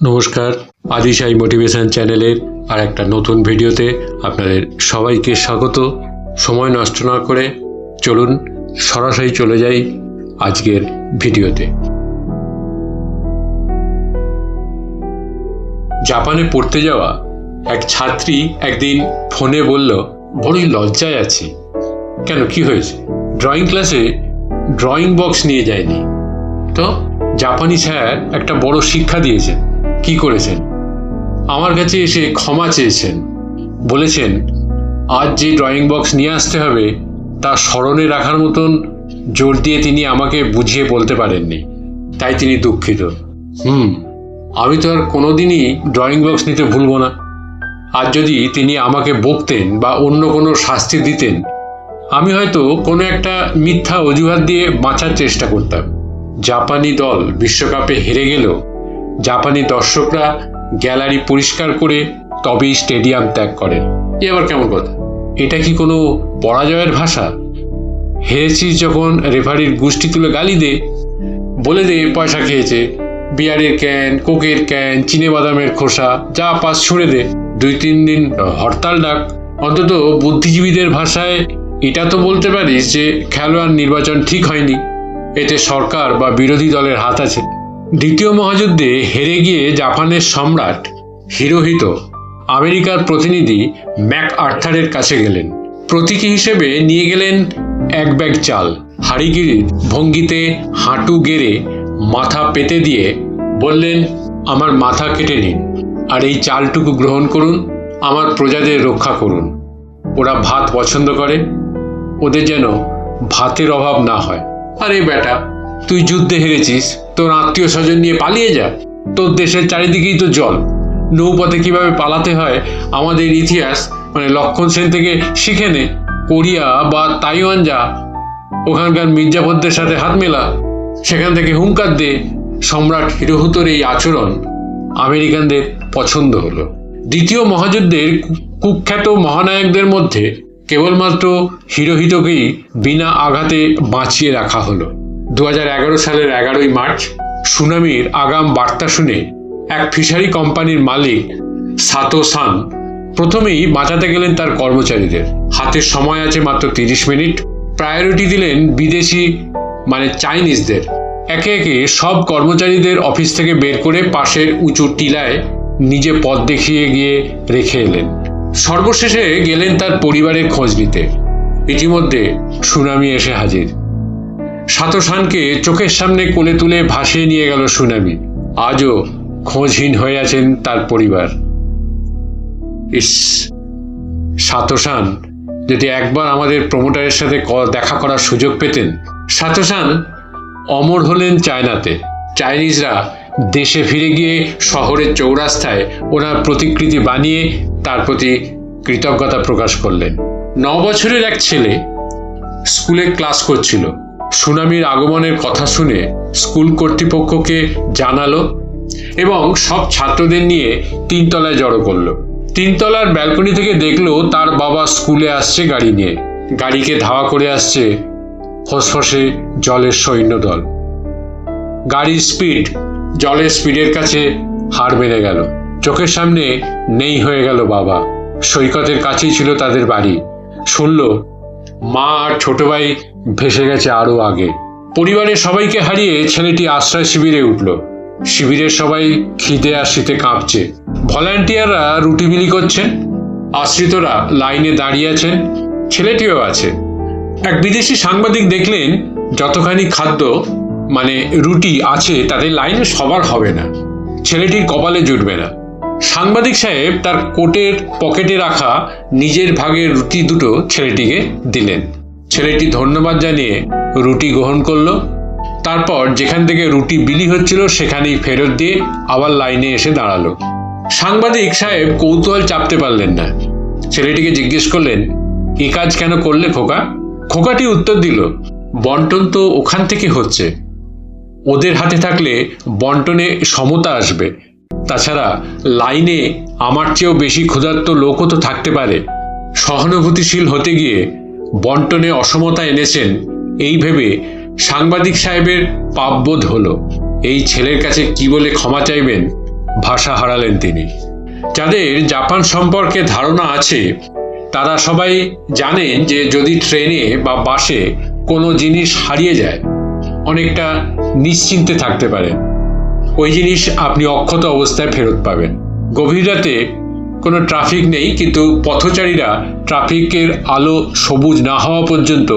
নমস্কার। আদিশাই মোটিভেশন চ্যানেলের আর একটা নতুন ভিডিওতে আপনাদের সবাইকে স্বাগত। সময় নষ্ট না করে চলুন সরাসরি চলে যাই আজকের ভিডিওতে। জাপানে পড়তে যাওয়া এক ছাত্রী একদিন ফোনে বলল, বড়ই লজ্জায় আছি। কেন, কি হয়েছে? ড্রয়িং ক্লাসে ড্রয়িং বক্স নিয়ে যায়নি। তো জাপানি স্যার একটা বড় শিক্ষা দিয়েছেন। কি করেছেন? আমার কাছে এসে ক্ষমা চেয়েছেন। বলেছেন, আজ যে ড্রয়িং বক্স নিয়ে আসতে হবে, তা স্মরণে রাখার মতন জোর দিয়ে তিনি আমাকে বুঝিয়ে বলতে পারেননি। তাই তিনি দুঃখিত। হুম, আমি তো আর কোনোদিনই ড্রয়িং বক্স নিতে ভুলব না। আর যদি তিনি আমাকে বকতেন বা অন্য কোনো শাস্তি দিতেন, আমি হয়তো কোনো একটা মিথ্যা অজুহাত দিয়ে বাঁচার চেষ্টা করতাম। জাপানি দল বিশ্বকাপে হেরে গেলেও জাপানি দর্শকরা গ্যালারি পরিষ্কার করে তবেই স্টেডিয়াম ত্যাগ করেন। এ আবার কেমন কথা? এটা কি কোনো পরাজয়ের ভাষা? হেরেছিস যখন রেফারির গুষ্টি তুলে গালি দে, বলে দে পয়সা খেয়েছে, বিয়ারের ক্যান, কোকের ক্যান চিনে বাদামের খোসা, যা পাস ছুঁড়ে দে। দুই তিন দিন হরতাল ডাক। অন্তত বুদ্ধিজীবীদের ভাষায় এটা তো বলতে পারিস যে খেলোয়াড় নির্বাচন ঠিক হয়নি। এতে সরকার বা বিরোধী দলের হাত আছে। দ্বিতীয় মহাযুদ্ধে হেরে গিয়ে জাপানের সম্রাট হিরোহিত, আমেরিকার প্রতিনিধি ম্যাক আর্থারের কাছে গেলেন। প্রতীকী হিসেবে নিয়ে গেলেন এক ব্যাগ চাল। হাড়িগিরির ভঙ্গিতে হাঁটু গেড়ে মাথা পেতে দিয়ে বললেন, আমার মাথা কেটে নিন আর এই চালটুকু গ্রহণ করুন, আমার প্রজাদের রক্ষা করুন। ওরা ভাত পছন্দ করে, ওদের যেন ভাতের অভাব না হয়। আরে বেটা তুই যুদ্ধে হেরেছিস, তোর আত্মীয় স্বজন নিয়ে পালিয়ে যা। তোর দেশের চারিদিকেই তো জল। নৌপথে কীভাবে পালাতে হয়, আমাদের ইতিহাস মানে লক্ষণ সেন থেকে শিখে নে। কোরিয়া বা তাইওয়ান যা, ওখানকার মির্জাফরদের সাথে হাত মেলা। সেখান থেকে হুঙ্কার দে, সম্রাট হিরোহুতোর এই আচরণ। আমেরিকানদের পছন্দ হলো। দ্বিতীয় মহাযুদ্ধের কুখ্যাত মহানায়কদের মধ্যে কেবলমাত্র হিরোহিতকেই বিনা আঘাতে বাঁচিয়ে রাখা হলো। দু হাজার এগারো সালের এগারোই মার্চ, সুনামির আগাম বার্তা শুনে এক ফিশারি কোম্পানির মালিক সাতো সান প্রথমেই বাঁচাতে গেলেন তার কর্মচারীদের। হাতে সময় আছে মাত্র তিরিশ মিনিট। প্রায়োরিটি দিলেন বিদেশি মানে চাইনিজদের। একে একে সব কর্মচারীদের অফিস থেকে বের করে পাশের উঁচু টিলায় নিজে পথ দেখিয়ে গিয়ে রেখে এলেন। সর্বশেষে গেলেন তার পরিবারের খোঁজ নিতে। ইতিমধ্যে সুনামি এসে হাজির। সাতোসানকে চোখের সামনে কোলে তুলে ভাসিয়ে নিয়ে গেল সুনামি। আজও খোঁজহীন হয়ে আছেন তার পরিবার। ইস, সাতোসান, যদি একবার আমাদের প্রমোটারের সাথে দেখা করার সুযোগ পেতেন। সাতোসান অমর হলেন চায়নাতে। চাইনিজরা দেশে ফিরে গিয়ে শহরের চৌরাস্তায় ওনার প্রতিকৃতি বানিয়ে তার প্রতি কৃতজ্ঞতা প্রকাশ করলেন। ন বছরের এক ছেলে স্কুলে ক্লাস করছিল। সুনামির আগমনের কথা শুনে স্কুল কর্তৃপক্ষকে জানালো এবং সব ছাত্রদের নিয়ে তিনতলায় জড়ো করল। তিনতলার ব্যালকনি থেকে দেখল তার বাবা স্কুলে আসছে গাড়ি নিয়ে। গাড়িকে ধাওয়া করে আসছে ফসফসে জলের সৈন্যদল। গাড়ির স্পিড জলের স্পিডের কাছে হার মেনে গেল। চোখের সামনে নেই হয়ে গেল বাবা। সৈকতের কাছেই ছিল তাদের বাড়ি। শুনল মা আর ছোট ভাই ভেসে গেছে আরও আগে। পরিবারের সবাইকে হারিয়ে ছেলেটি আশ্রয় শিবিরে উঠল। শিবিরের সবাই খিদে আর শীতে কাঁপছে। ভলান্টিয়াররা রুটি বিলি করছেন আশ্রিতরা লাইনে দাঁড়িয়ে আছেন। ছেলেটিও আছে। এক বিদেশি সাংবাদিক দেখলেন, যতখানি খাদ্য মানে রুটি আছে তাদের লাইনে সবার হবে না। ছেলেটির কপালে জুটবে না। সাংবাদিক সাহেব তার কোটের পকেটে রাখা নিজের ভাগের রুটি দুটো ছেলেটিকে দিলেন। ছেলেটি ধন্যবাদ জানিয়ে রুটি গ্রহণ করল। তারপর যেখান থেকে রুটি বিলি হচ্ছিল সেখানেই ফেরত দিয়ে আবার লাইনে এসে দাঁড়াল। সাংবাদিক সাহেব কৌতূহল চাপতে পারলেন না। ছেলেটিকে জিজ্ঞেস করলেন, এ কাজ কেন করলে খোকা? খোকাটি উত্তর দিল, বন্টন তো ওখান থেকে হচ্ছে। ওদের হাতে থাকলে বন্টনে সমতা আসবে। তাছাড়া লাইনে আমার চেয়েও বেশি ক্ষুধার্ত লোকও তো থাকতে পারে। সহানুভূতিশীল হতে গিয়ে বন্টনে অসমতা এনেছেন। এই ভেবে সাংবাদিক সাহেবের পাপবোধ হলো। এই ছেলের কাছে কি বলে ক্ষমা চাইবেন? ভাষা হারালেন তিনি। যাদের জাপান সম্পর্কে ধারণা আছে, তারা সবাই জানেন যে যদি ট্রেনে বা বাসে কোনো জিনিস হারিয়ে যায়, অনেকটা নিশ্চিন্তে থাকতে পারেন ওই জিনিস আপনি অক্ষত অবস্থায় ফেরত পাবেন। গভীর রাতে কোনো ট্রাফিক নেই, কিন্তু পথচারীরা ট্রাফিকের আলো সবুজ না হওয়া পর্যন্ত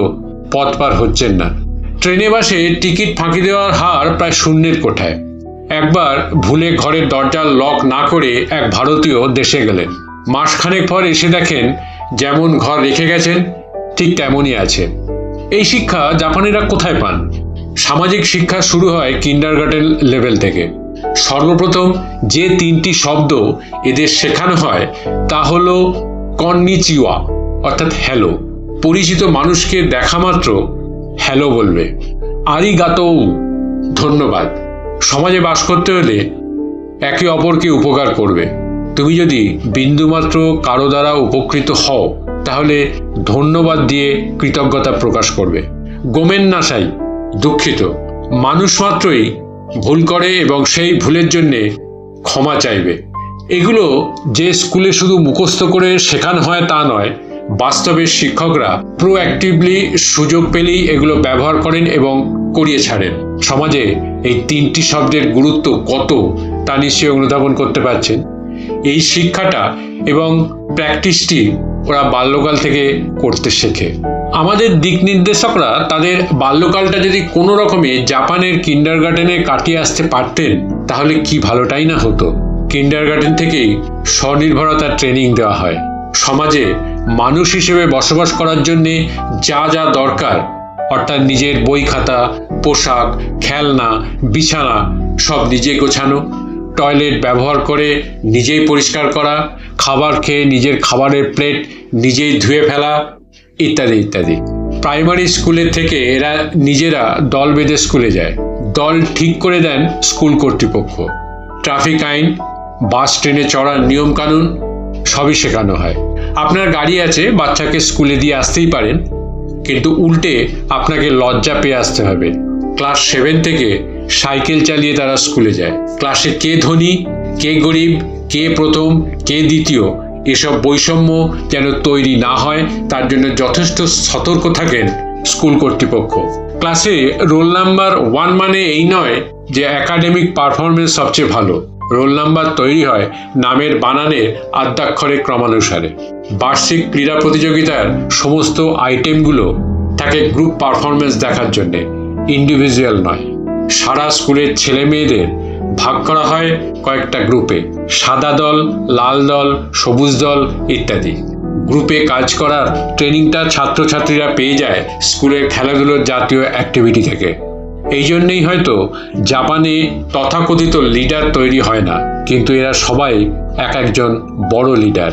পথ পার হচ্ছেন না। ট্রেনে বাসে টিকিট ফাঁকি দেওয়ার হার প্রায় শূন্যের কোঠায়। একবার ভুলে ঘরের দরজার লক না করে এক ভারতীয় দেশে গেলেন। মাসখানেক পর এসে দেখেন, যেমন ঘর রেখে গেছেন, ঠিক তেমনই আছে। এই শিক্ষা জাপানিরা কোথায় পান? সামাজিক শিক্ষা শুরু হয় কিন্ডার লেভেল থেকে। সর্বপ্রথম যে তিনটি শব্দ এদের শেখানো হয়, তা হলো কন্নিচিওয়া, অর্থাৎ হ্যালো পরিচিত মানুষকে দেখা মাত্র হ্যালো বলবে। আরিগাতৌ ধন্যবাদ। সমাজে বাস করতে হলে একে অপরকে উপকার করবে। তুমি যদি বিন্দুমাত্র কারও দ্বারা উপকৃত হও, তাহলে ধন্যবাদ দিয়ে কৃতজ্ঞতা প্রকাশ করবে। গোমেন নাসাই দুঃখিত। মানুষ মাত্রই ভুল করে এবং সেই ভুলের জন্যে ক্ষমা চাইবে। এগুলো যে স্কুলে শুধু মুখস্থ করে শেখানো হয় তা নয় বাস্তবে শিক্ষকরা প্রোঅ্যাক্টিভলি সুযোগ পেলেই এগুলো ব্যবহার করেন এবং করিয়ে ছাড়েন। সমাজে এই তিনটি শব্দের গুরুত্ব কত তা নিশ্চয়ই অনুধাবন করতে পারছেন? এই শিক্ষাটা এবং প্র্যাকটিসটি ওরা বাল্যকাল থেকে করতে শেখে। আমাদের দিক নির্দেশকরা তাদের বাল্যকালটা যদি কোনো রকমে জাপানের কিন্ডার গার্ডেনে কাটিয়ে আসতে পারতেন, তাহলে কি ভালোটাই না হতো। কিন্ডার গার্ডেন থেকেই স্বনির্ভরতার ট্রেনিং দেওয়া হয়। সমাজে মানুষ হিসেবে বসবাস করার জন্যে যা যা দরকার, অর্থাৎ নিজের বই খাতা, পোশাক, খেলনা, বিছানা, সব নিজে গোছানো, টয়লেট ব্যবহার করে নিজেই পরিষ্কার করা খাবার খেয়ে নিজের খাবারের প্লেট নিজেই ধুয়ে ফেলা, ইত্যাদি ইত্যাদি। প্রাইমারি স্কুলের থেকে এরা নিজেরা দল বেঁধে স্কুলে যায়। দল ঠিক করে দেন স্কুল কর্তৃপক্ষ। ট্রাফিক আইন বাস ট্রেনে চড়ার নিয়মকানুন, সবই শেখানো হয়। আপনার গাড়ি আছে, বাচ্চাকে স্কুলে দিয়ে আসতেই পারেন, কিন্তু উল্টে আপনাকে লজ্জা পেয়ে আসতে হবে। ক্লাস সেভেন থেকে সাইকেল চালিয়ে তারা স্কুলে যায়। ক্লাসে কে ধনী, কে গরিব, কে প্রথম, কে দ্বিতীয়, এসব বৈষম্য যেন তৈরি না হয়, তার জন্য যথেষ্ট সতর্ক থাকেন স্কুল কর্তৃপক্ষ। ক্লাসে রোল নাম্বার ওয়ান মানে এই নয় যে একাডেমিক পারফরমেন্স সবচেয়ে ভালো। রোল নাম্বার তৈরি হয় নামের বানানের আদ্যাক্ষরের ক্রমানুসারে। বার্ষিক ক্রীড়া প্রতিযোগিতার সমস্ত আইটেমগুলো থাকে গ্রুপ পারফরমেন্স দেখার জন্যে। ইন্ডিভিজুয়াল নয়। সারা স্কুলের ছেলে মেয়েদের ভাগ করা হয় কয়েকটা গ্রুপে সাদা দল, লাল দল, সবুজ দল ইত্যাদি। গ্রুপে কাজ করার ট্রেনিংটা ছাত্রছাত্রীরা পেয়ে যায় স্কুলের খেলাধুলোর জাতীয় অ্যাক্টিভিটি থেকে। এই জন্যেই হয়তো জাপানে তথাকথিত লিডার তৈরি হয় না, কিন্তু এরা সবাই এক একজন বড় লিডার